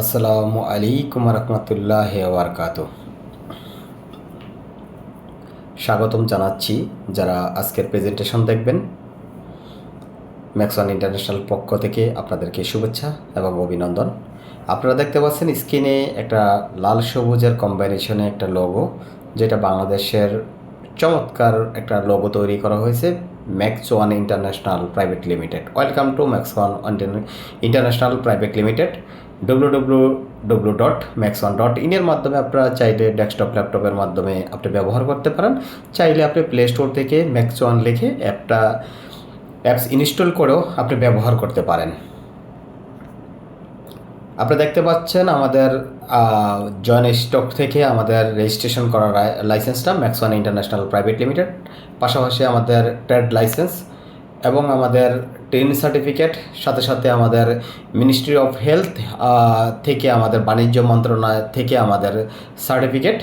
আসসালামু আলাইকুম রহমতুল্লাহ ওবরকাত স্বাগতম জানাচ্ছি যারা আজকের প্রেজেন্টেশন দেখবেন। ম্যাক্সওয়ান ইন্টারন্যাশনাল পক্ষ থেকে আপনাদেরকে শুভেচ্ছা এবং অভিনন্দন। আপনারা দেখতে পাচ্ছেন স্ক্রিনে একটা লাল সবুজের কম্বিনেশনে একটা লোগো যেটা বাংলাদেশের চমৎকার একটা লোগো তৈরি করা হয়েছে Max One International Private Limited welcome to Max One International Private Limited W W dot dot মাধ্যমে আপনারা চাইলে ডেস্কটপ ল্যাপটপের মাধ্যমে আপনি ব্যবহার করতে পারেন। চাইলে আপনি প্লে স্টোর থেকে ম্যাক্স ওয়ান লিখে অ্যাপটা, অ্যাপস ইনস্টল করেও আপনি ব্যবহার করতে পারেন। আপনি দেখতে পাচ্ছেন আমাদের জয়েন স্টক থেকে আমাদের রেজিস্ট্রেশন করা লাইসেন্সটা Max One International Private Limited পাশাপাশি আমাদের ট্রেড লাইসেন্স এবং আমাদের ট্রেন সার্টিফিকেট সাথে সাথে আমাদের মিনিস্ট্রি অফ হেলথ থেকে আমাদের বাণিজ্য মন্ত্রণালয় থেকে আমাদের সার্টিফিকেট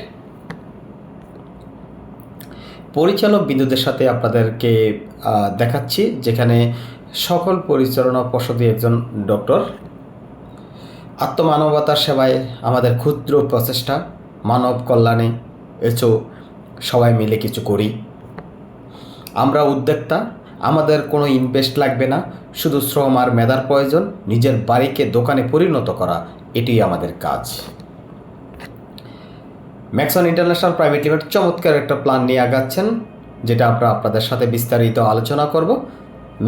পরিচালক বিন্দুদের সাথে আপনাদেরকে দেখাচ্ছি, যেখানে সকল পরিচালনা পর্ষদে একজন ডক্টর। আত্মমানবতার সেবায় আমাদের ক্ষুদ্র প্রচেষ্টা, মানব কল্যাণে এসো, সবাই মিলে কিছু করি। আমরা উদ্যোক্তা আমাদের কোনো ইনভেস্ট লাগবে না, শুধু শ্রম আর মেধার প্রয়োজন, নিজের বাড়িকে দোকানে পরিণত করা এটি আমাদের কাজ। ম্যাক্সন ইন্টারন্যাশনাল প্রাইভেট লিমিটেড চমৎকার একটা প্ল্যান নিয়ে আগাচ্ছেন, যেটা আমরা আপনাদের সাথে বিস্তারিত আলোচনা করব।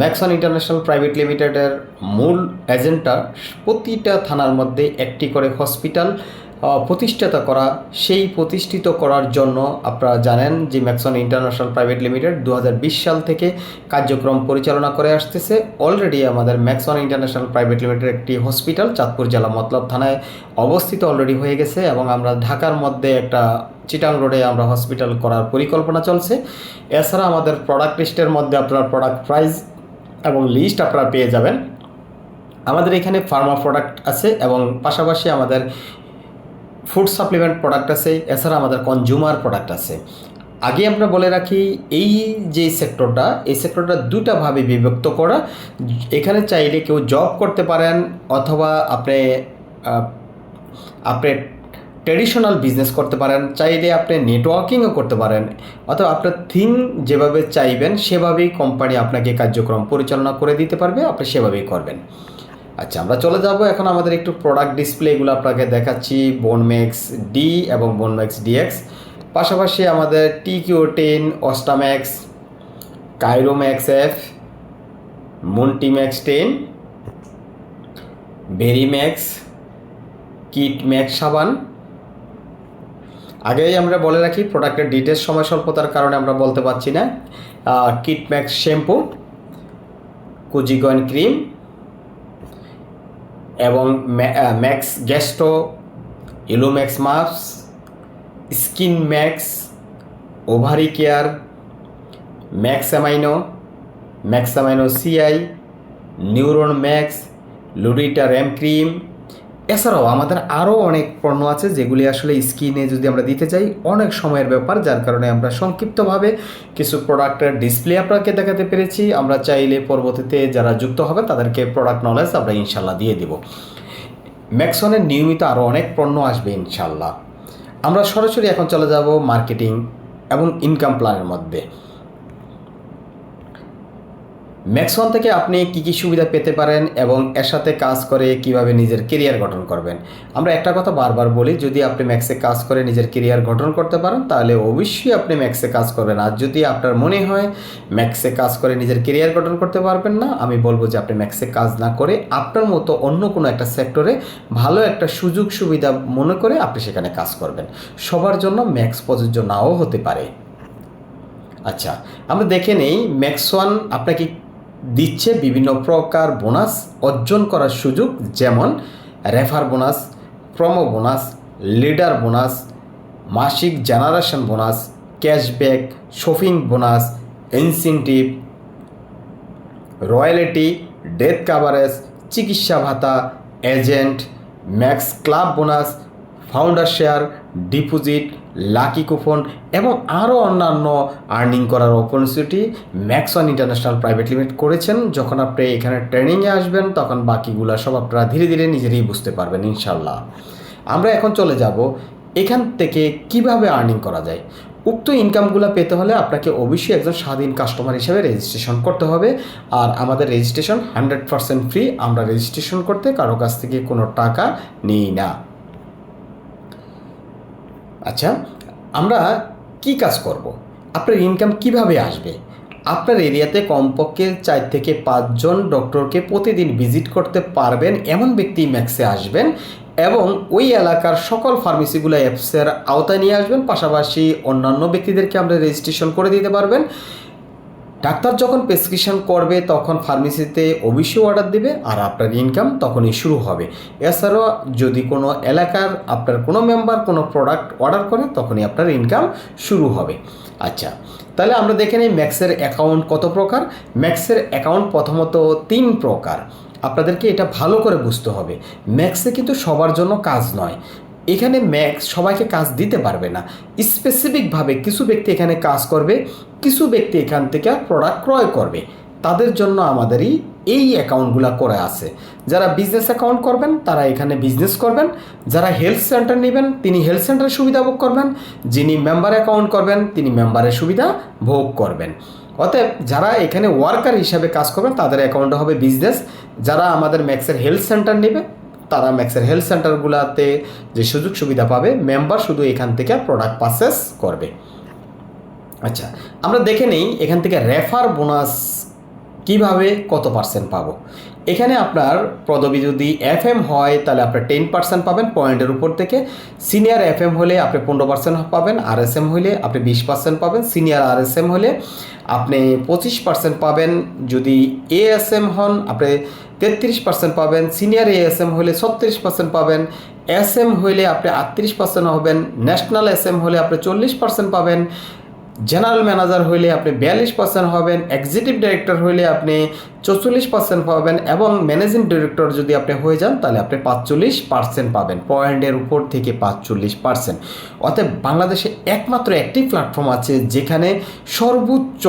ম্যাক্সন ইন্টারন্যাশনাল প্রাইভেট লিমিটেডের মূল এজেন্ডা প্রতিটা থানার মধ্যে একটি করে হসপিটাল প্রতিষ্ঠাতা করা, সেই প্রতিষ্ঠিত করার জন্য আপনারা জানেন যে ম্যাক্সন ইন্টারন্যাশনাল প্রাইভেট লিমিটেড দু হাজার বিশ সাল থেকে কার্যক্রম পরিচালনা করে আসতেছে। অলরেডি আমাদের Max One International Private Limited একটি হসপিটাল চাঁদপুর জেলা মতলব থানায় অবস্থিত অলরেডি হয়ে গেছে এবং আমরা ঢাকার মধ্যে একটা চিটাং রোডে আমরা হসপিটাল করার পরিকল্পনা চলছে। এছাড়া আমাদের প্রোডাক্ট লিস্টের মধ্যে আপনার প্রোডাক্ট প্রাইস এবং লিস্ট আপনারা পেয়ে যাবেন। আমাদের এখানে ফার্মা প্রোডাক্ট আছে এবং পাশাপাশি আমাদের ফুড সাপ্লিমেন্ট প্রোডাক্ট আছে, এছাড়া আমাদের কনজিউমার প্রোডাক্ট আছে। আগে আমরা বলে রাখি, এই যে সেক্টরটা এই সেক্টরটা দুটাভাবে বিভক্ত করা। এখানে চাইলে কেউ জব করতে পারেন, অথবা আপনি আপনি ট্রেডিশনাল বিজনেস করতে পারেন, চাইলে আপনি নেটওয়ার্কিংও করতে পারেন, অথবা আপনার থিম যেভাবে চাইবেন, সেভাবেই কোম্পানি আপনাকে কার্যক্রম পরিচালনা করে দিতে পারবে, আপনি সেভাবেই করবেন। আচ্ছা আমরা চলে যাব এখন আমাদের একটু প্রোডাক্ট ডিসপ্লেগুলো আপনাকে দেখাচ্ছি বোনম্যাক্স ডি এবং বোনম্যাক্স ডিএক্স পাশাপাশি আমাদের T Q ten Ostamax Kairomax F Montimax ten Verimax kit Max সাবান আগেই আমরা বলে রাখি প্রোডাক্টের ডিটেলস সময় স্বল্পতার কারণে আমরা বলতে পারছি না। কিট ম্যাক্স শ্যাম্পু কুজিগন ক্রিম এবং ম্যাক্স গ্যাস্টো ইলোম্যাক্স মাস skin Max, ovary care Maxamino Max amino CI, neuron Max, লুডিটা RAM cream এছাড়াও আমাদের আরও অনেক পণ্য আছে যেগুলি আসলে স্কিনে যদি আমরা দিতে চাই অনেক সময়ের ব্যাপার, যার কারণে আমরা সংক্ষিপ্তভাবে কিছু প্রোডাক্টের ডিসপ্লে আপনাকে দেখাতে পেরেছি। আমরা চাইলে পরবর্তীতে যারা যুক্ত হবে তাদেরকে প্রোডাক্ট নলেজ আমরা ইনশাল্লাহ দিয়ে দেব। ম্যাক্সনের নিয়মিত আরও অনেক পণ্য আসবে ইনশাল্লাহ আমরা সরাসরি এখন চলে যাব মার্কেটিং এবং ইনকাম প্ল্যানের মধ্যে। ম্যাক্সওয়ান থেকে আপনি কী কী সুবিধা পেতে পারেন এবং এর সাথে কাজ করে কীভাবে নিজের কেরিয়ার গঠন করবেন? আমরা একটা কথা বারবার বলি, যদি আপনি ম্যাক্সে কাজ করে নিজের কেরিয়ার গঠন করতে পারেন, তাহলে অবশ্যই আপনি ম্যাক্সে কাজ করবেন। আর যদি আপনার মনে হয় ম্যাক্সে কাজ করে নিজের কেরিয়ার গঠন করতে পারবেন না, আমি বলব যে আপনি ম্যাক্সে কাজ না করে আপনার মতো অন্য কোনো একটা সেক্টরে ভালো একটা সুযোগ সুবিধা মনে করে আপনি সেখানে কাজ করবেন। সবার জন্য ম্যাক্স প্রযোজ্য নাও হতে পারে। আচ্ছা আমরা দেখে নেই ম্যাক্স ওয়ান আপনাকে দিচ্ছে বিভিন্ন প্রকার বোনাস অর্জন করার সুযোগ, যেমন refer bonus, promo bonus, leader bonus, মাসিক generation bonus, cashback, shopping bonus, incentive, royalty, death coverage, চিকিৎসা ভাতা, agent, Max club bonus, founder share, deposit lucky coupon এবং আরও অন্যান্য আর্নিং করার opportunity Max One International Private Limited করেছেন। যখন আপনি এখানে ট্রেনিংয়ে আসবেন, তখন বাকিগুলো সব আপনারা ধীরে ধীরে নিজেরাই বুঝতে পারবেন ইনশাল্লাহ আমরা এখন চলে যাব এখান থেকে কীভাবে আর্নিং করা যায়। উক্ত ইনকামগুলো পেতে হলে আপনাকে অবশ্যই একজন স্বাধীন কাস্টমার হিসেবে রেজিস্ট্রেশন করতে হবে। আর আমাদের রেজিস্ট্রেশন হান্ড্রেড পারসেন্ট ফ্রি আমরা রেজিস্ট্রেশন করতে কারও কাছ থেকে কোনো টাকা নিই না। আচ্ছা আমরা কি কাজ করব? আপনার ইনকাম কীভাবে আসবে? আপনার এরিয়াতে কমপক্ষে চার থেকে পাঁচজন ডক্টরকে প্রতিদিন ভিজিট করতে পারবেন, এমন ব্যক্তি ম্যাক্সে আসবেন এবং ওই এলাকার সকল ফার্মেসিগুলো অ্যাপসের আওতায় নিয়ে আসবেন, পাশাপাশি অন্যান্য ব্যক্তিদেরকে আমরা রেজিস্ট্রেশন করে দিতে পারবেন। ডাক্তার যখন প্রেসক্রিপশন করবে, তখন ফার্মেসিতে অবশ্যই অর্ডার দেবে আর আপনার ইনকাম তখনই শুরু হবে। এছাড়াও যদি কোনো এলাকার আপনার কোনো মেম্বার কোনো প্রোডাক্ট অর্ডার করে, তখনই আপনার ইনকাম শুরু হবে। আচ্ছা তাহলে আমরা দেখে নিই ম্যাক্সের অ্যাকাউন্ট কত প্রকার? ম্যাক্সের অ্যাকাউন্ট প্রথমত তিন প্রকার। আপনাদেরকে এটা ভালো করে বুঝতে হবে। ম্যাক্সে কিন্তু সবার জন্য কাজ নয়। এখানে ম্যাক্স সবাইকে কাজ দিতে পারবে না। স্পেসিফিকভাবে কিছু ব্যক্তি এখানে কাজ করবে, কিছু ব্যক্তি এখান থেকে প্রোডাক্ট ক্রয় করবে। তাদের জন্য আমাদেরই এই অ্যাকাউন্টগুলো করে আছে। যারা বিজনেস অ্যাকাউন্ট করবেন, তারা এখানে বিজনেস করবেন। যারা হেলথ সেন্টার নেবেন, তিনি হেলথ সেন্টারের সুবিধা ভোগ করবেন। যিনি মেম্বার অ্যাকাউন্ট করবেন, তিনি মেম্বারের সুবিধা ভোগ করবেন। অতএব যারা এখানে ওয়ার্কার হিসাবে কাজ করবেন, তাদের অ্যাকাউন্টে হবে বিজনেস যারা আমাদের ম্যাক্সের হেলথ সেন্টার নেবে তারা ম্যাক্সের হেলথ সেন্টারগুলোতে যে সুযোগ সুবিধা পাবে, মেম্বার শুধু এখান থেকে প্রোডাক্ট পারচেস করবে। আচ্ছা আমরা দেখে নেই এখান থেকে রেফার বোনাস কীভাবে কত পার্সেন্ট পাবো। এখানে আপনার পদবি যদি এফ এম হয়, তাহলে আপনি টেন পার্সেন্ট পাবেন পয়েন্টের উপর থেকে। সিনিয়র এফ এম হলে আপনি পনেরো পার্সেন্ট পাবেন আর এস এম হলে আপনি বিশ পার্সেন্ট পাবেন। সিনিয়র আর এস এম হলে আপনি পঁচিশ পার্সেন্ট পাবেন। যদি এ এস এম হন, আপনি তেত্রিশ পার্সেন্ট পাবেন সিনিয়র এস এম হলে ছত্রিশ পার্সেন্ট পাবেন এস এম হইলে আপনি আটত্রিশ পার্সেন্ট হবেন ন্যাশনাল এস এম হলে আপনি চল্লিশ পার্সেন্ট পাবেন জেনারেল ম্যানেজার হইলে আপনি বিয়াল্লিশ পার্সেন্ট হবেন এক্সিকিউটিভ ডাইরেক্টর হইলে আপনি চৌচল্লিশ পার্সেন্ট পাবেন এবং ম্যানেজিং ডিরেক্টর যদি আপনি হয়ে যান, তাহলে আপনি পাঁচচল্লিশ পার্সেন্ট পাবেন পয়েন্টের উপর থেকে পাঁচচল্লিশ পার্সেন্ট অতএব বাংলাদেশে একমাত্র একটি প্ল্যাটফর্ম আছে যেখানে সর্বোচ্চ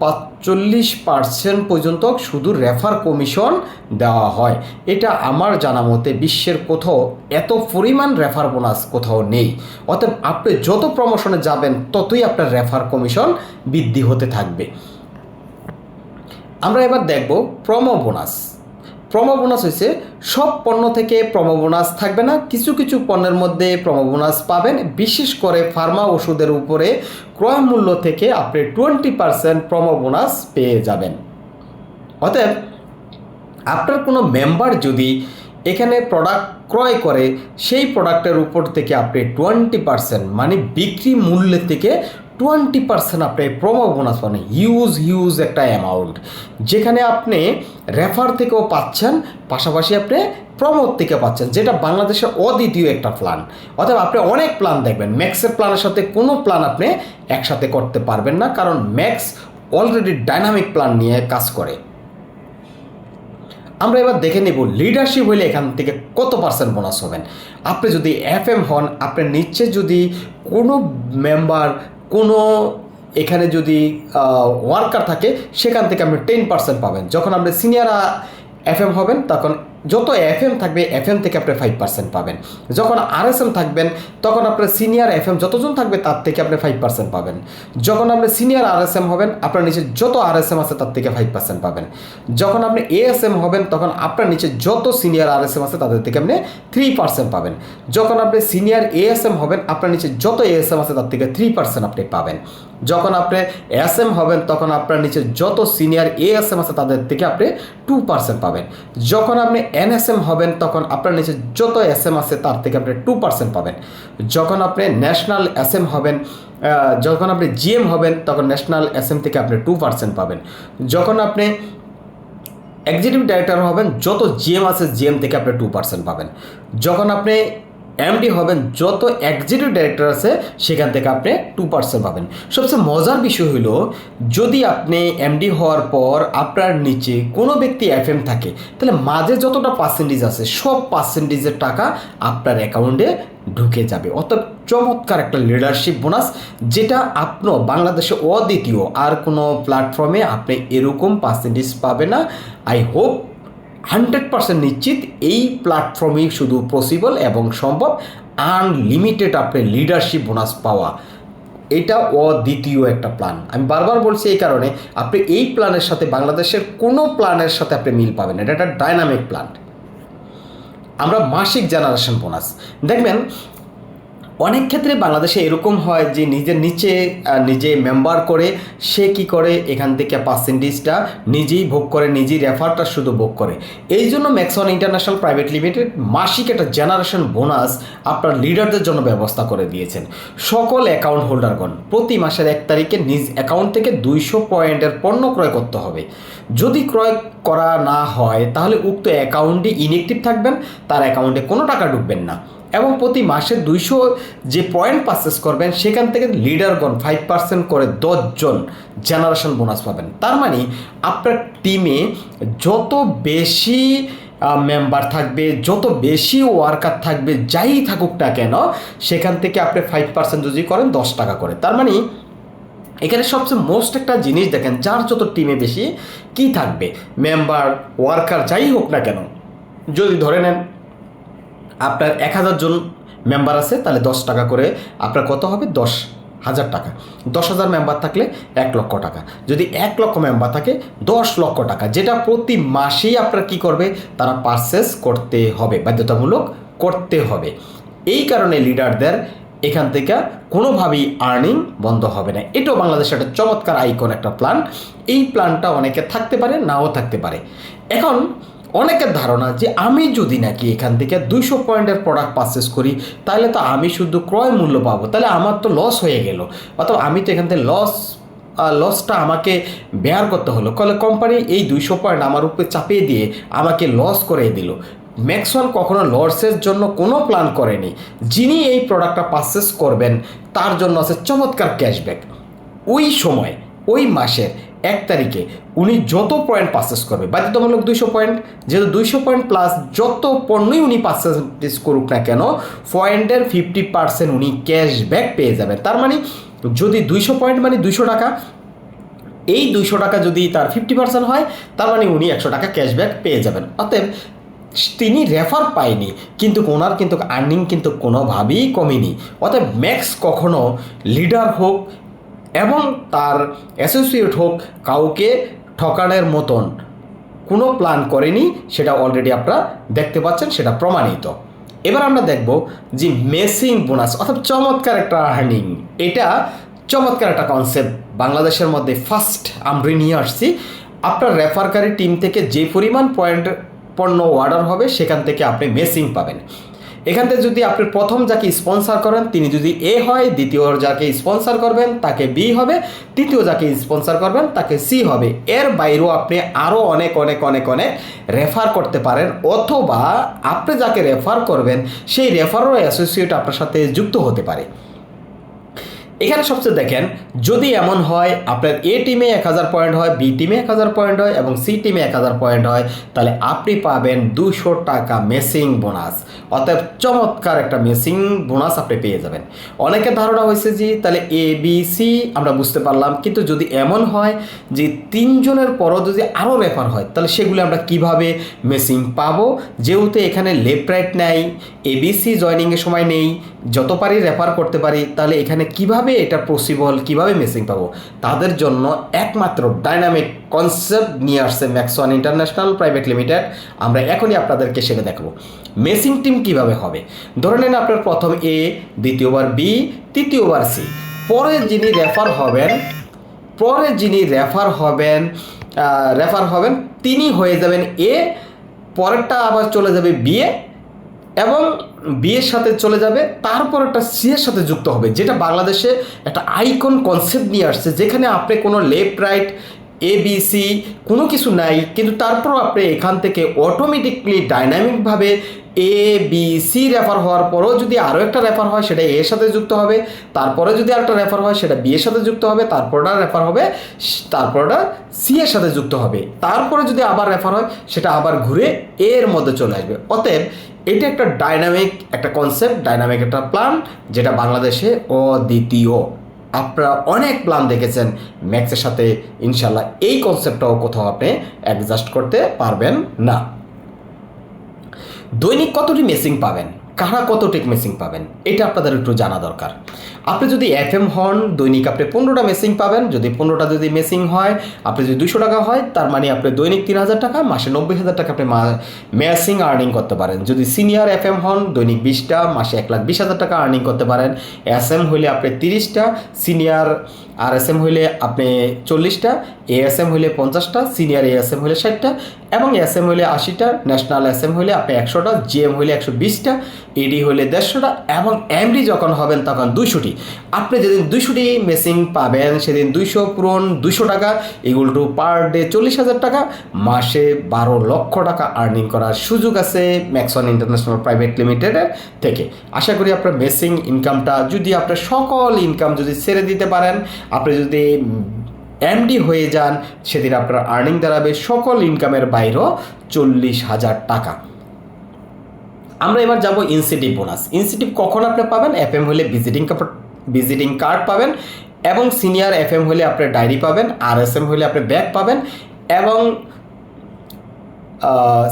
পাঁচচল্লিশ পার্সেন্ট পর্যন্ত শুধু রেফার কমিশন দেওয়া হয়। এটা আমার জানা মতে বিশ্বের কোথাও এত পরিমাণ রেফার বোনাস কোথাও নেই। অতএব আপনি যত প্রমোশনে যাবেন, ততই আপনার রেফার কমিশন বৃদ্ধি হতে থাকবে। আমরা এবার দেখব প্রমো বোনাস প্রমো বোনাস হয়েছে। সব পণ্য থেকে প্রমো বোনাস থাকবে না। কিছু কিছু পণ্যের মধ্যে প্রমো বোনাস পাবেন। বিশেষ করে ফার্মা ওষুধের উপরে ক্রয় মূল্য থেকে আপনি টোয়েন্টি পার্সেন্ট প্রমো বোনাস পেয়ে যাবেন। অতএব, আপনার কোনো মেম্বার যদি এখানে প্রোডাক্ট ক্রয় করে, সেই প্রোডাক্টের উপর থেকে আপনি টোয়েন্টি পার্সেন্ট মানে বিক্রি মূল্যের থেকে টোয়েন্টি পার্সেন্ট আপনি প্রোমো বোনাস পান হিউজ হিউজ একটা অ্যামাউন্ট যেখানে আপনি রেফার থেকেও পাচ্ছেন, পাশাপাশি আপনি প্রমোদ থেকে পাচ্ছেন, যেটা বাংলাদেশের অদ্বিতীয় একটা প্ল্যান অর্থাৎ আপনি অনেক প্ল্যান দেখবেন, ম্যাক্সের প্ল্যানের সাথে কোনো প্ল্যান আপনি একসাথে করতে পারবেন না, কারণ ম্যাক্স অলরেডি ডাইনামিক প্ল্যান নিয়ে কাজ করে। আমরা এবার দেখে নেব লিডারশিপ হইলে এখান থেকে কত পার্সেন্ট বোনাস হবেন। আপনি যদি এফ এম হন আপনার নিচ্ছে যদি কোনো মেম্বার কোনো এখানে যদি ওয়ার্কার থাকে, সেখান থেকে আপনি টেন পার্সেন্ট পাবেন। যখন আপনি সিনিয়র এফ এম হবেন, তখন যত এফ এম থাকবে এফ এম থেকে আপনি ফাইভ পার্সেন্ট পাবেন। যখন আর এস এম থাকবেন, তখন আপনার সিনিয়র এফ এম যতজন থাকবে, তার থেকে আপনি ফাইভ পার্সেন্ট পাবেন। যখন আপনি সিনিয়র আর এস এম হবেন, আপনার নিচে যত আর এস এম আছে, তার থেকে ফাইভ পার্সেন্ট পাবেন। যখন আপনি এ এস এম হবেন, তখন আপনার নিচে যত সিনিয়র আর এস এম আছে, তাদের থেকে আপনি থ্রি পার্সেন্ট পাবেন। যখন আপনি সিনিয়র এ এস এম হবেন, আপনার নিচে যত এ এস এম আছে, তার থেকে থ্রি পার্সেন্ট আপনি পাবেন। যখন আপনি এস এম হবেন, তখন আপনার নিচে যত সিনিয়র এ এস এম আছে, তাদের থেকে আপনি টু পার্সেন্ট পাবেন। যখন আপনি এন এস এম হবেন, তখন আপনার নিচে যত এস এম আছে তার থেকে আপনি টু পার্সেন্ট পাবেন। যখন আপনি ন্যাশনাল এস এম হবেন যখন আপনি জিএম হবেন, তখন ন্যাশনাল এস এম থেকে আপনি টু পার্সেন্ট পাবেন। যখন আপনি এক্সিকিউটিভ ডাইরেক্টর হবেন, যত জিএম আছে, জিএম থেকে আপনি টু পার্সেন্ট পাবেন। যখন আপনি এমডি হবেন যত এক্সিকিউটিভ ডাইরেক্টর আছে, সেখান থেকে আপনি টু পার্সেন্ট পাবেন। সবচেয়ে মজার বিষয় হলো, যদি আপনি এমডি হওয়ার পর আপনার নিচে কোনো ব্যক্তি এফএম থাকে, তাহলে মাঝে যতটা পার্সেন্টেজ আছে, সব পার্সেন্টেজের টাকা আপনার অ্যাকাউন্টে ঢুকে যাবে। অর্থাৎ চমৎকার একটা লিডারশিপ বোনাস যেটা আপনার বাংলাদেশে অদ্বিতীয়, আর কোনো প্ল্যাটফর্মে আপনি এরকম পার্সেন্টেজ পাবে না। আই হোপ হান্ড্রেড পার্সেন্ট নিশ্চিত এই প্ল্যাটফর্মেই শুধু পসিবল এবং সম্ভব আনলিমিটেড আপনি লিডারশিপ বোনাস পাওয়া। এটা অদ্বিতীয় একটা প্ল্যান আমি বারবার বলছি এই কারণে, আপনি এই প্ল্যানের সাথে বাংলাদেশের কোনো প্ল্যানের সাথে আপনি মিল পাবেন এটা একটা ডাইনামিক প্ল্যান আমরা মাসিক জেনারেশন বোনাস দেখবেন অনেক ক্ষেত্রে বাংলাদেশে এরকম হয় যে নিজের নিচে নিজে মেম্বার করে সে কি করে? এখান থেকে পার্সেন্টেজটা নিজেই ভোগ করে, নিজেই রেফারটা শুধু ভোগ করে। এই জন্য ম্যাক্সন ইন্টারন্যাশনাল প্রাইভেট লিমিটেড মাসিক একটা জেনারেশন বোনাস আপনার লিডারদের জন্য ব্যবস্থা করে দিয়েছেন। সকল অ্যাকাউন্ট হোল্ডারগণ প্রতি মাসের এক তারিখে নিজ অ্যাকাউন্ট থেকে দুইশো পয়েন্টের পণ্য ক্রয় করতে হবে। যদি ক্রয় করা না হয়, তাহলে উক্ত অ্যাকাউন্টে ইনএক্টিভ থাকবেন, তার অ্যাকাউন্টে কোনো টাকা ঢুকবেন না। এবং প্রতি মাসে দুইশো যে পয়েন্ট পারচেস করবেন, সেখান থেকে লিডারগণ ফাইভ পার্সেন্ট করে দশজন জেনারেশন বোনাস পাবেন। তার মানে আপনার টিমে যত বেশি মেম্বার থাকবে, যত বেশি ওয়ার্কার থাকবে, যাই থাকুক না কেন, সেখান থেকে আপনি ফাইভ পার্সেন্ট যদি করেন, দশ টাকা করে। তার মানে এখানে সবচেয়ে মোস্ট একটা জিনিস দেখেন, যার যত টিমে বেশি, কি থাকবে? মেম্বার ওয়ার্কার যাই হোক না কেন, যদি ধরে নেন আপনার এক হাজার জন মেম্বার আছে, তাহলে দশ টাকা করে আপনার কত হবে? দশ হাজার টাকা। দশ হাজার মেম্বার থাকলে এক লক্ষ টাকা। যদি এক লক্ষ মেম্বার থাকে, দশ লক্ষ টাকা। যেটা প্রতি মাসেই আপনার কি করবে? তারা পারচেস করতে হবে, বাধ্যতামূলক করতে হবে। এই কারণে লিডারদের এখান থেকে কোনোভাবেই আর্নিং বন্ধ হবে না। এটাও বাংলাদেশের একটা চমৎকার আইকন একটা প্ল্যান এই প্ল্যানটা অনেকে থাকতে পারে, নাও থাকতে পারে। এখন অনেকের ধারণা যে আমি যদি নাকি এখান থেকে দুইশো পয়েন্টের প্রোডাক্ট পারচেস করি, তাহলে তো আমি শুধু ক্রয় মূল্য পাবো। তাহলে আমার তো লস হয়ে গেল। অথবা আমি তো এখান থেকে লস লসটা আমাকে বেয়ার করতে হলো। কলে কোম্পানি এই দুইশো পয়েন্ট আমার উপরে চাপিয়ে দিয়ে আমাকে লস করে দিল। ম্যাক্সওয়ান কখনো লসের জন্য কোনো প্ল্যান করেনি। যিনি এই প্রোডাক্টটা পারচেস করবেন, তার জন্য আছে চমৎকার ক্যাশব্যাক ওই সময়, ওই মাসের এক তারিখে উনি যত পয়েন্ট পারচেস করবে বাধ্যতামূলক দুইশো পয়েন্ট যেহেতু দুইশো পয়েন্ট প্লাস যত পণ্যই উনি পারচেস করুক না কেন পয়েন্টের ফিফটি পার্সেন্ট উনি ক্যাশব্যাক পেয়ে যাবেন। তার মানে যদি দুইশো পয়েন্ট মানে দুইশো টাকা, এই দুইশো টাকা যদি তার ফিফটি পার্সেন্ট হয়, তার মানে উনি একশো টাকা ক্যাশব্যাক পেয়ে যাবেন। অতএব তিনি রেফার পায়নি, কিন্তু ওনার কিন্তু আর্নিং কিন্তু কোনোভাবেই কমেনি। অতএব ম্যাক্স কখনো লিডার হোক এবং তার অ্যাসোসিয়েট হোক কাউকে ঠকানোর মতন কোনো প্ল্যান করেনি, সেটা অলরেডি আপনারা দেখতে পাচ্ছেন, সেটা প্রমাণিত। এবার আমরা দেখব যে মেসিং বোনাস অর্থাৎ চমৎকার একটা আর্নিং এটা চমৎকার একটা কনসেপ্ট বাংলাদেশের মধ্যে ফার্স্ট আমরা নিয়ে আসছি। আপনার রেফারকারী টিম থেকে যে পরিমাণ পয়েন্ট পণ্য অর্ডার হবে, সেখান থেকে আপনি মেসিং পাবেন। এখান থেকে যদি আপনি প্রথম যাকে স্পন্সর করেন, তিনি যদি এ হয়, দ্বিতীয় যাকে স্পন্সর করবেন, তাকে বি হবে, তৃতীয় যাকে স্পন্সর করবেন, তাকে সি হবে। এর বাইরেও আপনি আরও অনেক অনেক অনেক অনেক রেফার করতে পারেন, অথবা আপনি যাকে রেফার করবেন, সেই রেফারও অ্যাসোসিয়েট আপনার সাথে যুক্ত হতে পারে। এখানে সবচেয়ে দেখেন, যদি এমন হয়, আপনার এ টিমে এক হাজার পয়েন্ট হয় বি টিমে এক হাজার পয়েন্ট হয় এবং সি টিমে এক হাজার পয়েন্ট হয়, তাহলে আপনি পাবেন দুশো টাকা মেসিং বোনাস অর্থাৎ চমৎকার একটা মেসিং বোনাস আপনি পেয়ে যাবেন। অনেকের ধারণা হয়েছে যে, তাহলে এ বি সি আমরা বুঝতে পারলাম, কিন্তু যদি এমন হয় যে তিনজনের পরও যদি আরও রেফার হয়, তাহলে সেগুলো আমরা কীভাবে মেসিং পাবো? যেহেতু এখানে লেফট রাইট নেই এবিসি জয়নিংয়ের সময় নেই, যত পারি রেফার করতে পারি, তাহলে এখানে কীভাবে এটা পসিবল কীভাবে মেসিং পাবো? তাদের জন্য একমাত্র ডাইনামিক কনসেপ্ট নিয়ে আসছে ম্যাক্সওয়ান ইন্টারন্যাশনাল প্রাইভেট লিমিটেড আমরা এখনই আপনাদেরকে সেটা দেখাবো। মেসিং টিম কীভাবে হবে? ধরে নেন আপনার প্রথম এ দ্বিতীয়বার বি তৃতীয়বার সি পরে যিনি রেফার হবেন, পরে যিনি রেফার হবেন রেফার হবেন, তিনি হয়ে যাবেন এ পরেরটা আবার চলে যাবে বিয়ে এবং বিয়ের সাথে চলে যাবে, তারপর একটা সি এর সাথে যুক্ত হবে, যেটা বাংলাদেশে একটা আইকন কনসেপ্ট নিয়ে আসছে, যেখানে আপনি কোনো left right A B C কোনো কিছু নাই, কিন্তু তারপরও আপনি এখান থেকে অটোমেটিকলি ডাইনামিকভাবে এ বি সি রেফার হওয়ার পরেও যদি আরও একটা রেফার হয়, সেটা এর সাথে যুক্ত হবে, তারপরে যদি আরেকটা রেফার হয়, সেটা বি এর সাথে যুক্ত হবে, তারপরটা রেফার হবে, তারপরটা সি এর সাথে যুক্ত হবে, তারপরে যদি আবার রেফার হয়, সেটা আবার ঘুরে এর মধ্যে চলে আসবে, অতএব এটা একটা ডাইনামিক একটা কনসেপ্ট ডাইনামিক একটা প্ল্যান যেটা বাংলাদেশে অদ্বিতীয়। আপনারা অনেক প্ল্যান দেখেছেন ম্যাক্সের সাথে ইনশাল্লাহ এই কনসেপ্টটাও কোথাও আপনি অ্যাডজাস্ট করতে পারবেন না। দৈনিক কতটি মেসিং পাবেন? কারা কতটি মেসিং পাবেন? এটা আপনাদের একটু জানা দরকার। আপনি যদি এফ এম হন, দৈনিক আপনি পনেরোটা মেসিং পাবেন। যদি পনেরোটা যদি মেসিং হয়, আপনি যদি দুশো টাকা হয়, তার মানে আপনি দৈনিক তিন হাজার টাকা, মাসে নব্বই হাজার টাকা আপনি মেসিং আর্নিং করতে পারেন। যদি সিনিয়র এফ এম হন, দৈনিক বিশটা, মাসে এক লাখ বিশ হাজার টাকা আর্নিং করতে পারেন। এস এম হইলে আপনি তিরিশটা সিনিয়র আর এস এম হইলে আপনি চল্লিশটা এ এস এম হইলে পঞ্চাশটা, সিনিয়র এ এস এম হইলে ষাটটা এবং এস এম হইলে আশিটা, ন্যাশনাল এস এম হইলে আপনি একশোটা জি এম হইলে একশো বিশটা এডি হইলে দেড়শোটা এবং এমডি যখন হবেন তখন দুইশোটি। আপনি যেদিন দুইশোটি মেসিং পাবেন, সেদিন দুইশো পূরণ দুইশো টাকা ইগুল টু পার ডে চল্লিশ হাজার টাকা, মাসে বারো লক্ষ টাকা আর্নিং করার সুযোগ আছে ম্যাক্সন ইন্টারন্যাশনাল প্রাইভেট লিমিটেডের থেকে। আশা করি আপনার মেসিং ইনকামটা যদি আপনার সকল ইনকাম যদি ছেড়ে দিতে পারেন আপনি যদি এমডি হয়ে যান, সেদিন আপনার আর্নিং দাঁড়াবে সকল ইনকামের বাইরেও চল্লিশ হাজার টাকা। আমরা এবার যাব ইনসেটিভ বোনাস ইনসেটিভ কখন আপনি পাবেন? এফ এম হলে ভিজিটিং ভিজিটিং কার্ড পাবেন এবং সিনিয়র এফ এম হলে আপনি ডায়েরি পাবেন আর এস এম হলে আপনি ব্যাগ পাবেন এবং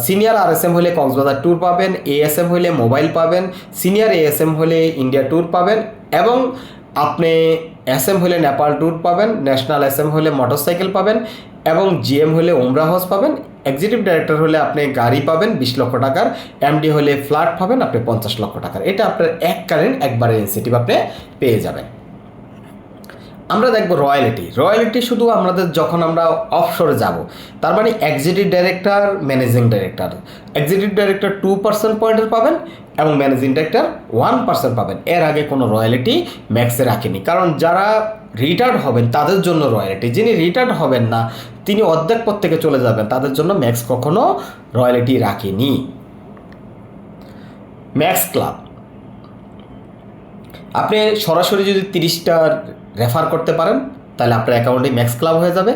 সিনিয়র আর এস এম হলে কক্সবাজার ট্যুর পাবেন এএসএম হলে মোবাইল পাবেন সিনিয়র এএসএম হলে ইন্ডিয়া ট্যুর পাবেন এবং আপনি এস এম হলে নেপাল ট্যুর পাবেন, ন্যাশনাল এস এম হলে মোটরসাইকেল পাবেন এবং জিএম হলে ওমরা হাউস পাবেন। এক্সিকিউটিভ ডাইরেক্টর হলে আপনি গাড়ি পাবেন বিশ লক্ষ টাকার এমডি হলে ফ্ল্যাট পাবেন আপনি পঞ্চাশ লক্ষ টাকার। এটা আপনার এককালীন একবারের ইনসেন্টিভ আপনি পেয়ে যাবেন। আমরা দেখব রয়্যালিটি। রয়্যালিটি শুধু আমাদের যখন আমরা অফশোরে যাব, তার মানে executive director managing director executive director two percent পয়েন্টের পাবেন এবং ম্যানেজিং ডাইরেক্টর ওয়ান পার্সেন্ট পাবেন। এর আগে কোনো রয়্যালিটি ম্যাক্সে রাখেনি। কারণ যারা রিটায়ার্ড হবেন, তাদের জন্য রয়্যালিটি। যিনি রিটায়ার্ড হবেন না, তিনি অর্ধেক পর থেকে চলে যাবেন। তাদের জন্য ম্যাক্স কখনো রয়্যালিটি রাখেনি। ম্যাক্স ক্লাব আপনি সরাসরি যদি তিরিশটা রেফার করতে পারেন, তাহলে আপনার অ্যাকাউন্টে ম্যাক্স ক্লাব হয়ে যাবে।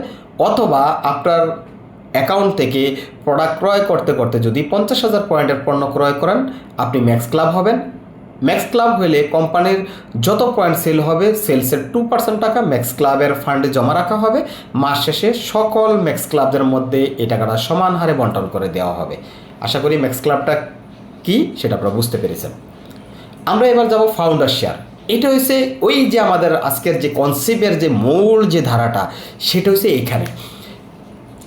অথবা আপনার অ্যাকাউন্ট থেকে প্রোডাক্ট ক্রয় করতে করতে যদি পঞ্চাশ হাজার পয়েন্টের পণ্য ক্রয় করেন, আপনি ম্যাক্স ক্লাব হবেন। ম্যাক্স ক্লাব হলে কোম্পানির যত পয়েন্ট সেল হবে সেলসের টু পার্সেন্ট টাকা ম্যাক্স ক্লাবের ফান্ডে জমা রাখা হবে। মাস শেষে সকল ম্যাক্স ক্লাবদের মধ্যে এই টাকাটা সমান হারে বন্টন করে দেওয়া হবে। আশা করি ম্যাক্স ক্লাবটা কি, সেটা আপনারা বুঝতে পেরেছেন। আমরা এবার যাব ফাউন্ডার শেয়ার এটা হচ্ছে ওই যে আমাদের আজকের যে কনসেপ্টের যে মূল যে ধারাটা, সেটা হচ্ছে এখানে।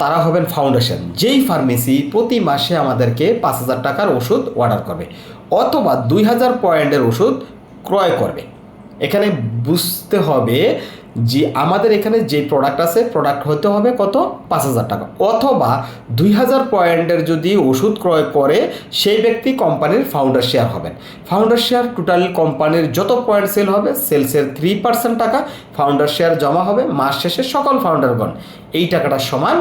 তারা হবেন ফাউন্ডেশন যেই ফার্মেসি প্রতি মাসে আমাদেরকে পাঁচ হাজার টাকার ওষুধ অর্ডার করবে, অথবা দুই হাজার পয়েন্টের ওষুধ ক্রয় করবে। এখানে বুঝতে হবে যে আমাদের এখানে যে প্রোডাক্ট আছে প্রোডাক্ট হতে হবে কত? পাঁচ হাজার টাকা। অথবা দুই হাজার পয়েন্টের যদি ওষুধ ক্রয় করে, সেই ব্যক্তি কোম্পানির ফাউন্ডার শেয়ার হবেন। ফাউন্ডার শেয়ার টোটাল কোম্পানির যত পয়েন্ট সেল হবে সেলসের থ্রি পার্সেন্ট টাকা ফাউন্ডার শেয়ার জমা হবে, মাস শেষে সকল ফাউন্ডারগণ এই টাকাটা সমান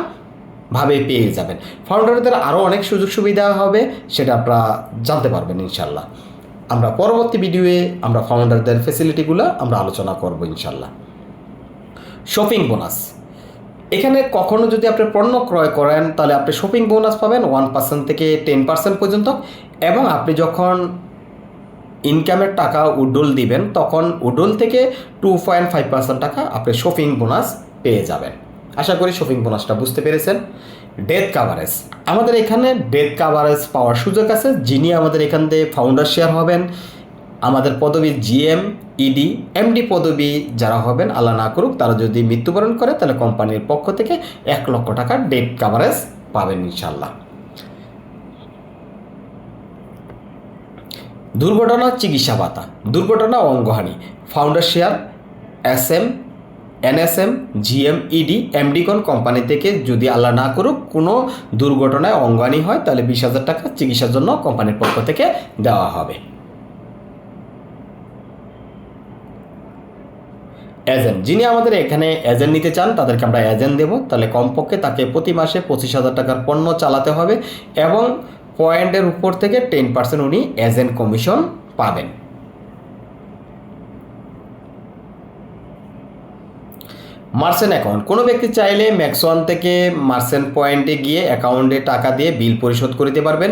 ভাবে পেয়ে যাবেন। ফাউন্ডারদের আরও অনেক সুযোগ সুবিধা হবে, সেটা আপনারা জানতে পারবেন ইনশাল্লাহ আমরা পরবর্তী ভিডিওয়ে আমরা ফাউন্ডারদের ফেসিলিটিগুলো আমরা আলোচনা করব ইনশাল্লাহ শপিং বোনাস। এখানে কখনো যদি আপনি পণ্য ক্রয় করেন, তাহলে আপনি শপিং বোনাস পাবেন ওয়ান পার্সেন্ট থেকে টেন পার্সেন্ট পর্যন্ত এবং আপনি যখন ইনকামের টাকা উডোল দিবেন, তখন উডোল থেকে টু পয়েন্ট ফাইভ পার্সেন্ট টাকা আপনি শপিং বোনাস পেয়ে যাবেন। আশা করি শপিং বোনাসটা বুঝতে পেরেছেন। Death coverage. আমাদের এখানে ডেথ কাভারেজ পাওয়ার সুযোগ আছে। যিনি আমাদের এখান থেকে ফাউন্ডার শেয়ার হবেন আমাদের পদবি জিএম, ইডি, এমডি পদবি যারা হবেন, আল্লাহ না করুক, তারা যদি মৃত্যুবরণ করে, তাহলে কোম্পানির পক্ষ থেকে এক লক্ষ টাকার ডেট কাভারেজ পাবেন ইনশাল্লাহ দুর্ঘটনা চিকিৎসা ভাতা। দুর্ঘটনা অঙ্গহানি। Founder share S M NSM GM ED এমডিকন company থেকে যদি আল্লাহ না করুক কোনো দুর্ঘটনায় অঙ্গহানি হয়, তাহলে বিশ হাজার টাকা চিকিৎসার জন্য কোম্পানির পক্ষ থেকে দেওয়া হবে। এজেন্ট। যিনি আমাদের এখানে এজেন্ট নিতে চান, তাদেরকে আমরা এজেন্ট দেবো। তাহলে কমপক্ষে তাকে প্রতি মাসে পঁচিশ হাজার টাকার পণ্য চালাতে হবে এবং পয়েন্টের উপর থেকে টেন পার্সেন্ট উনি এজেন্ট কমিশন পাবেন। Merchant account. কোনো ব্যক্তি চাইলে ম্যাক্স ওয়ান থেকে মার্সেন্ট পয়েন্টে গিয়ে অ্যাকাউন্টে টাকা দিয়ে বিল পরিশোধ করে দিতে পারবেন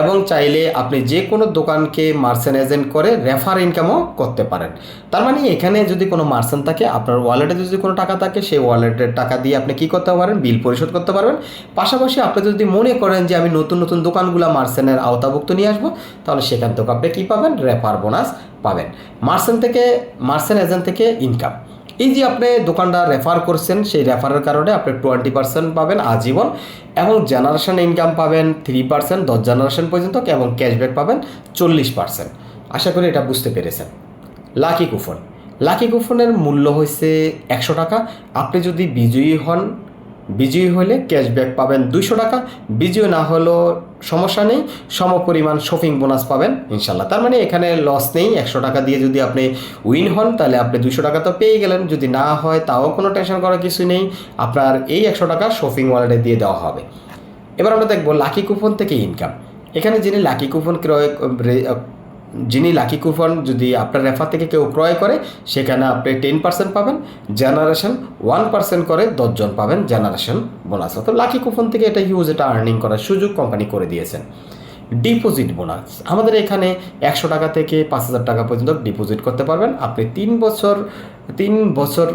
এবং চাইলে আপনি যে কোনো দোকানকে মার্সেন্ট এজেন্ট করে রেফার ইনকামও করতে পারেন। তার মানে এখানে যদি কোনো মার্সেন্ট থাকে, আপনার ওয়ালেটে যদি কোনো টাকা থাকে, সেই ওয়ালেটের টাকা দিয়ে আপনি কী করতে পারেন? বিল পরিশোধ করতে পারবেন। পাশাপাশি আপনি যদি মনে করেন যে আমি নতুন নতুন দোকানগুলো মার্সেনের আওতাভুক্ত নিয়ে আসব, তাহলে সেখান থেকে আপনি কী পাবেন? রেফার বোনাস পাবেন। মার্সেন থেকে মার্সেন এজেন্ট থেকে ইনকাম। এই যে আপনি দোকানটা রেফার করছেন, সেই রেফারের কারণে আপনি টোয়েন্টি পার্সেন্ট পাবেন আজীবন এবং জেনারেশন ইনকাম পাবেন থ্রি পার্সেন্ট দশ জেনারেশন পর্যন্ত এবং ক্যাশব্যাক পাবেন চল্লিশ পার্সেন্ট আশা করি এটা বুঝতে পেরেছেন। লাকি কুফন লাকি কুফনের মূল্য হয়েছে একশো টাকা। আপনি যদি বিজয়ী হন বিজয়ী হলে ক্যাশব্যাক পাবেন দুইশো টাকা। বিজয়ী না হলেও সমস্যা নেই। সমপরিমাণ শপিং বোনাস পাবেন ইনশাল্লাহ তার মানে এখানে লস নেই। একশো টাকা দিয়ে যদি আপনি উইন হন, তাহলে আপনি দুশো টাকা তো পেয়ে গেলেন। যদি না হয়, তাও কোনো টেনশন করার কিছু নেই। আপনার এই একশো টাকা শপিং ওয়ালেটে দিয়ে দেওয়া হবে। এবার আমরা দেখব লাকি কুপন থেকে ইনকাম এখানে যিনি লাকি কুপন ক্রয় যিনি লাকি কুপন যদি আপনার রেফার থেকে কেউ ক্রয় করে, সেখানে আপনি টেন পার্সেন্ট পাবেন জেনারেশন ওয়ান পার্সেন্ট করে দশজন পাবেন জেনারেশন বোনাস অর্থাৎ লাকি কুপন থেকে এটা হিউজ এটা আর্নিং করার সুযোগ কোম্পানি করে দিয়েছেন। ডিপোজিট বোনাস আমাদের এখানে একশো টাকা থেকে পাঁচ হাজার টাকা পর্যন্ত ডিপোজিট করতে পারবেন। আপনি তিন বছর তিন বছর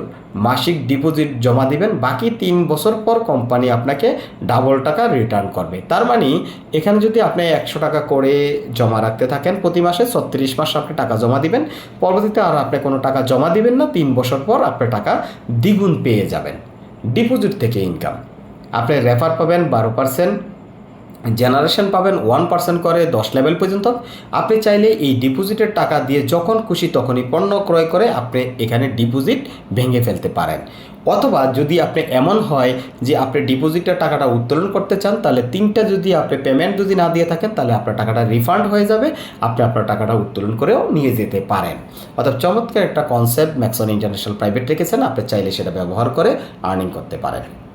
মাসিক ডিপোজিট জমা দিবেন। বাকি তিন বছর পর কোম্পানি আপনাকে ডাবল টাকা রিটার্ন করবে। তার মানে এখানে যদি আপনি একশো টাকা করে জমা রাখতে থাকেন, প্রতি মাসে ছত্রিশ মাস আপনি টাকা জমা দিবেন। পরবর্তীতে আর আপনি কোনো টাকা জমা দিবেন না, তিন বছর পর আপনি টাকা দ্বিগুণ পেয়ে যাবেন। ডিপোজিট থেকে ইনকাম আপনি রেফার পাবেন বারো পার্সেন্ট জেনারেশন পাবেন ওয়ান পার্সেন্ট করে দশ লেভেল পর্যন্ত। আপনি চাইলে এই ডিপোজিটের টাকা দিয়ে যখন খুশি তখনই পণ্য ক্রয় করে আপনি এখানে ডিপোজিট ভেঙে ফেলতে পারেন। অথবা যদি আপনি এমন হয় যে আপনি ডিপোজিটের টাকাটা উত্তোলন করতে চান, তাহলে তিনটা যদি আপনি পেমেন্ট যদি না দিয়ে থাকেন, তাহলে আপনার টাকাটা রিফান্ড হয়ে যাবে। আপনি আপনার টাকাটা উত্তোলন করেও নিয়ে যেতে পারেন। অর্থাৎ চমৎকার একটা কনসেপ্ট ম্যাক্সন ইন্টারন্যাশনাল প্রাইভেট রেখেছেন। আপনি চাইলে সেটা ব্যবহার করে আর্নিং করতে পারেন।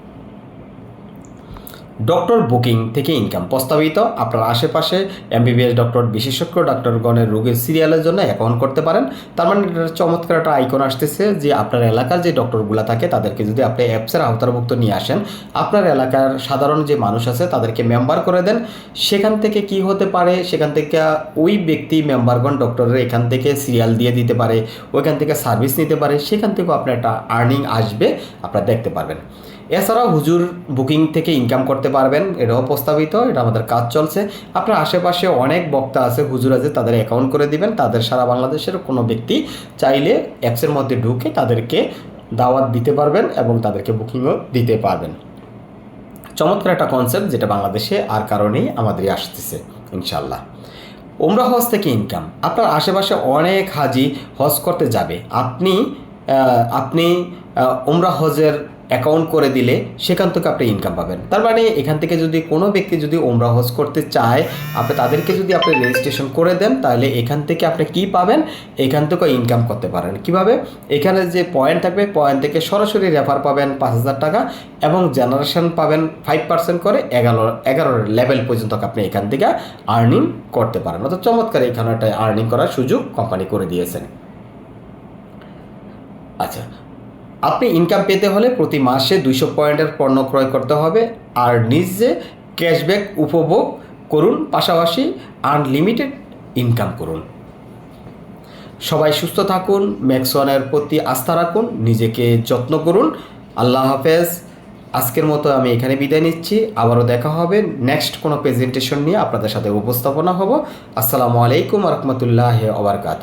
ডক্টর বুকিং থেকে ইনকাম প্রস্তাবিত, আপনার আশেপাশে এমবিবিএস ডক্টর, বিশেষজ্ঞ ডাক্তারগণের রোগীর সিরিয়ালের জন্য অ্যাকাউন্ট করতে পারেন। তার মানে চমৎকার একটা আইকন আসতেছে যে আপনার এলাকার যে ডক্টরগুলো থাকে, তাদেরকে যদি আপনি অ্যাপসের আওতারভুক্ত নিয়ে আসেন, আপনার এলাকার সাধারণ যে মানুষ আছে, তাদেরকে মেম্বার করে দেন। সেখান থেকে কি হতে পারে? সেখান থেকে ওই ব্যক্তি মেম্বারগণ ডক্টরের এখান থেকে সিরিয়াল দিয়ে দিতে পারে, ওইখান থেকে সার্ভিস নিতে পারে। সেখান থেকেও আপনার একটা আর্নিং আসবে, আপনারা দেখতে পারবেন। এছাড়াও হুজুর বুকিং থেকে ইনকাম করতে পারবেন, এটাও প্রস্তাবিত, এটা আমাদের কাজ চলছে। আপনার আশেপাশে অনেক বক্তা আছে, হুজুর আছে তাদের অ্যাকাউন্ট করে দিবেন, তাদের সারা বাংলাদেশের কোনো ব্যক্তি চাইলে অ্যাপসের মধ্যে ঢুকে তাদেরকে দাওয়াত দিতে পারবেন এবং তাদেরকে বুকিংও দিতে পারবেন। চমৎকার একটা কনসেপ্ট যেটা বাংলাদেশে আর কারণেই আমাদেরই আসতেছে ইনশাল্লাহ ওমরা হজ থেকে ইনকাম আপনার আশেপাশে অনেক হাজি হজ করতে যাবে। আপনি আপনি ওমরা হজের অ্যাকাউন্ট করে দিলে সেখান থেকে আপনি ইনকাম পাবেন। তার মানে এখান থেকে যদি কোনো ব্যক্তি যদি ওমরা হজ করতে চায়, আপনি তাদেরকে যদি আপনি রেজিস্ট্রেশন করে দেন, তাহলে এখান থেকে আপনি কি পাবেন? এখান থেকে ইনকাম করতে পারেন। কীভাবে? এখানে যে পয়েন্ট থাকবে পয়েন্ট থেকে সরাসরি রেফার পাবেন পাঁচ হাজার টাকা এবং জেনারেশন পাবেন ফাইভ পার্সেন্ট করে এগারো এগারো লেভেল পর্যন্ত আপনি এখান থেকে আর্নিং করতে পারেন। অর্থাৎ চমৎকার এখানে একটা আর্নিং করার সুযোগ কোম্পানি করে দিয়েছেন। আচ্ছা আপনি ইনকাম পেতে হলে প্রতি মাসে দুইশো পয়েন্টের পণ্য ক্রয় করতে হবে আর নিজে ক্যাশব্যাক উপভোগ করুন, পাশাপাশি আনলিমিটেড ইনকাম করুন। সবাই সুস্থ থাকুন, ম্যাক্সওয়ানের প্রতি আস্থা রাখুন, নিজেকে যত্ন করুন। আল্লাহ হাফেজ। আজকের মতো আমি এখানে বিদায় নিচ্ছি। আবারও দেখা হবে নেক্সট কোনো প্রেজেন্টেশন নিয়ে আপনাদের সাথে উপস্থাপনা হব। আসসালামু আলাইকুম রহমতুল্লাহ ওবরকাত